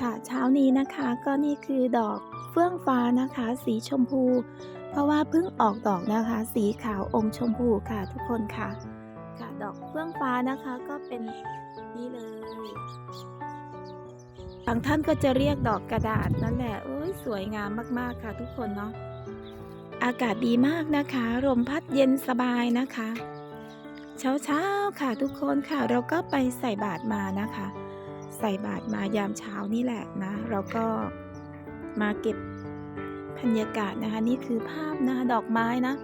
ค่ะ เช้านี้นะคะก็นี่คือดอกเฟื่องฟ้านะคะ สีชมพู เพราะว่าเพิ่งออกดอกนะคะ สีขาวอมชมพูค่ะทุกคนค่ะ ค่ะดอกเฟื่องฟ้านะคะก็เป็นนี่เลยบางท่านก็จะเรียกดอกกระดาษนั่นแหละโอ้ยสวยงามมากๆค่ะทุกคนเนาะอากาศดีมากนะคะลมพัดเย็นสบายนะคะ เช้าเช้าๆค่ะทุกคนค่ะ เราก็ไปใส่บาตรมานะคะ ใส่บาตรมายามเช้านี่แหละนะเราก็มาเก็บบรรยากาศนะคะ นี่คือภาพนะคะดอกไม้นะ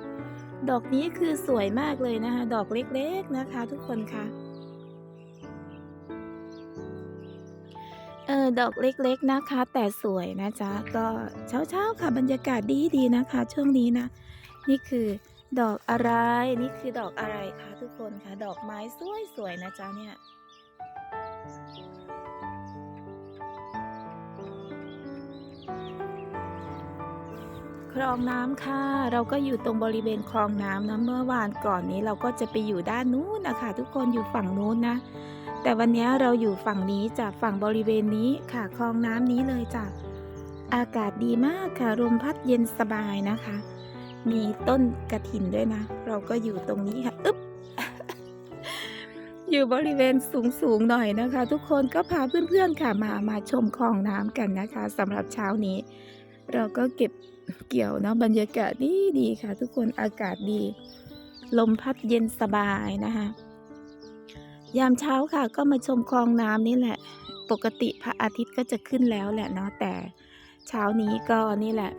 ดอกนี้คือสวยมากเลยนะคะ ดอกเล็กๆนะคะ ทุกคนค่ะเออดอกเล็กๆนะคะ แต่สวยนะจ๊ะก็เช้าๆค่ะบรรยากาศดีๆนะคะ ช่วงนี้นะ นี่คือดอกอะไรนี่คือดอกอะไรคะทุกคนคะดอกไม้สวยๆนะจ๊ะเนี่ย คลองน้ำค่ะ เราก็อยู่ตรงบริเวณคลองน้ำนะเมื่อวานก่อนนี้เราก็จะไปอยู่ด้านนู้นนะคะ ทุกคนอยู่ฝั่งนู้นนะ แต่วันนี้เราอยู่ฝั่งนี้จากฝั่งบริเวณนี้ค่ะคลองน้ำนี้เลยจ้ะอากาศดีมากค่ะลมพัดเย็นสบายนะคะ มีต้นกระถินด้วยนะ เราก็อยู่ตรงนี้ค่ะอึ๊บอยู่บริเวณสูงสูงหน่อยนะคะ ทุกคนก็พาเพื่อนๆค่ะมามาชมคลองน้ำกันนะคะสำหรับเช้านี้ เราก็เก็บ เกี่ยวเนาะบรรยากาศดีดีค่ะ ทุกคนอากาศดี ลมพัดเย็นสบายนะคะ ยามเช้าค่ะ ก็มาชมคลองน้ำนี่แหละ ปกติพระอาทิตย์ก็จะขึ้นแล้วแหละเนาะแต่เช้านี้ก็นี่แหละ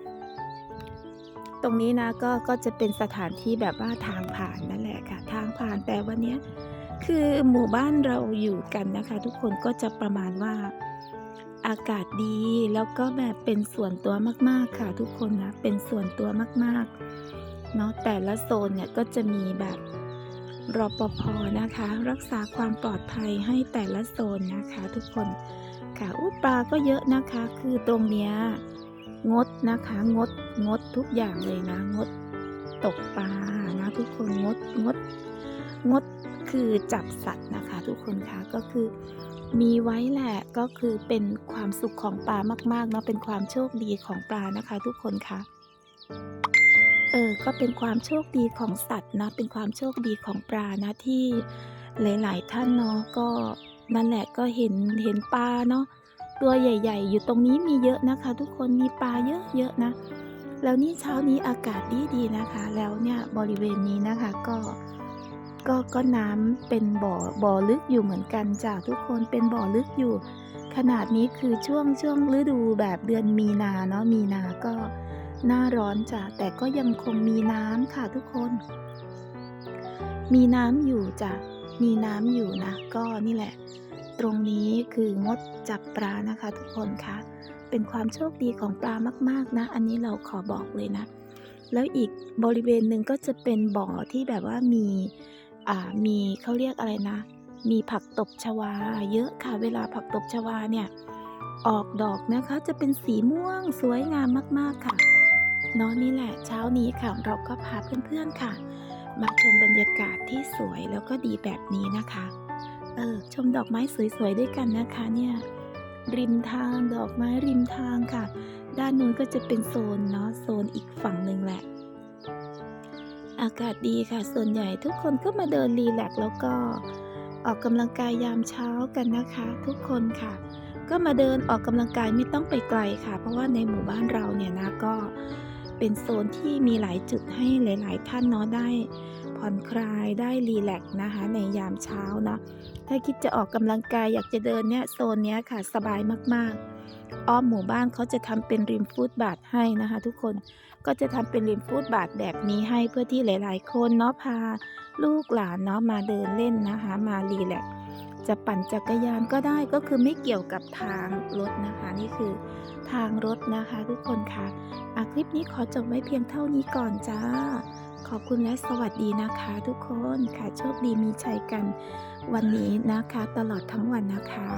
ตรงนี้นะก็ก็จะเป็นสถานที่แบบว่าทางผ่านนั่นแหละค่ะ ทางผ่านแต่วันนี้คือหมู่บ้านเราอยู่กันนะคะ ทุกคนก็จะประมาณว่า อากาศดีแล้วก็แบบเป็นส่วนตัวมากๆค่ะทุกคนนะ เป็นส่วนตัวมากๆเนาะแต่ละโซนเนี่ยก็จะมีแบบรปภนะคะ รักษาความปลอดภัยให้แต่ละโซนนะคะทุกคนค่ะอุปลาก็เยอะนะคะ คือตรงเนี้ยงดนะคะงดงดทุกอย่างเลยนะ งดตกปลานะทุกคนงดงดงดคือจับสัตว์นะคะ ทุกคนคะก็คือ มีไว้แหละก็คือเป็นความสุขของปลามากๆเนาะเป็นความโชคดีของปลานะคะ ทุกคนคะเออก็เป็นความโชคดีของสัตว์นะเป็นความโชคดีของปลานะที่หลาย ๆ ท่านเนาะก็นั่นแหละก็เห็นเห็นปลาเนาะตัวใหญ่ ๆ อยู่ตรงนี้มีเยอะนะคะ ทุกคนมีปลาเยอะๆนะ แล้วนี่เช้านี้อากาศดีๆนะคะ แล้วเนี่ยบริเวณนี้นะคะก็ ก็ก็น้ำเป็นบ่อบ่อลึกอยู่เหมือนกันจ้ะทุกคนเป็นบ่อลึกอยู่ ขนาดนี้คือช่วงช่วงฤดูแบบเดือนมีนาเนาะมีนาก็หน้าร้อนจ้ะแต่ก็ยังคงมีน้ำค่ะทุกคน มีน้ำอยู่จ้ะมีน้ำอยู่นะ ก็นี่แหละ ตรงนี้คืองดจับปลานะคะ ทุกคนคะเป็นความโชคดีของปลามาก ๆนะ อันนี้เราขอบอกเลยนะแล้วอีกบริเวณหนึ่งก็จะเป็นบ่อที่แบบว่ามี มีเขาเรียกอะไรนะ มีผักตบชวา เยอะค่ะ เวลาผักตบชวาเนี่ยออกดอกนะคะจะเป็นสีม่วงสวยงามมากๆค่ะนาะนี่แหละเช้านี้ค่ะ เราก็พาเพื่อนๆค่ะ มาชมบรรยากาศที่สวยแล้วก็ดีแบบนี้นะคะ เออชมดอกไม้สวยๆด้วยกันนะคะเนี่ยริมทางดอกไม้ริมทางค่ะ ด้านนู้นก็จะเป็นโซนเนาะโซนอีกฝั่งหนึ่งแหละ อากาศดีค่ะ ส่วนใหญ่ทุกคนก็มาเดินรีแลกซ์แล้วก็ออกกำลังกายยามเช้ากันนะคะ ทุกคนค่ะ ก็มาเดินออกกำลังกายไม่ต้องไปไกลค่ะ เพราะว่าในหมู่บ้านเราเนี่ยนะก็เป็นโซนที่มีหลายจุดให้หลาย ๆ ท่านเนาะได้ ผ่อนคลายได้รีแลกนะคะในยามเช้าเนาะถ้าคิดจะออกกำลังกายอยากจะเดินเนี่ยโซนเนี้ยค่ะสบายมากๆ อ้อมหมู่บ้านเขาจะทำเป็นริมฟุตบาทให้นะคะ ทุกคนก็จะทำเป็นริมฟุตบาทแบบนี้ให้เพื่อที่หลาย ๆ คนเนาะพาลูกหลานเนาะมาเดินเล่นนะคะ มารีแลกซ์ จะปั่นจักรยานก็ได้ก็คือไม่เกี่ยวกับทางรถนะคะ นี่คือทางรถนะคะทุกคนค่ะอะคลิปนี้ขอจบไว้เพียงเท่านี้ก่อนจ้า ขอบคุณและสวัสดีนะคะทุกคนค่ะโชคดีมีชัยกัน วันนี้นะคะตลอดทั้งวันนะคะ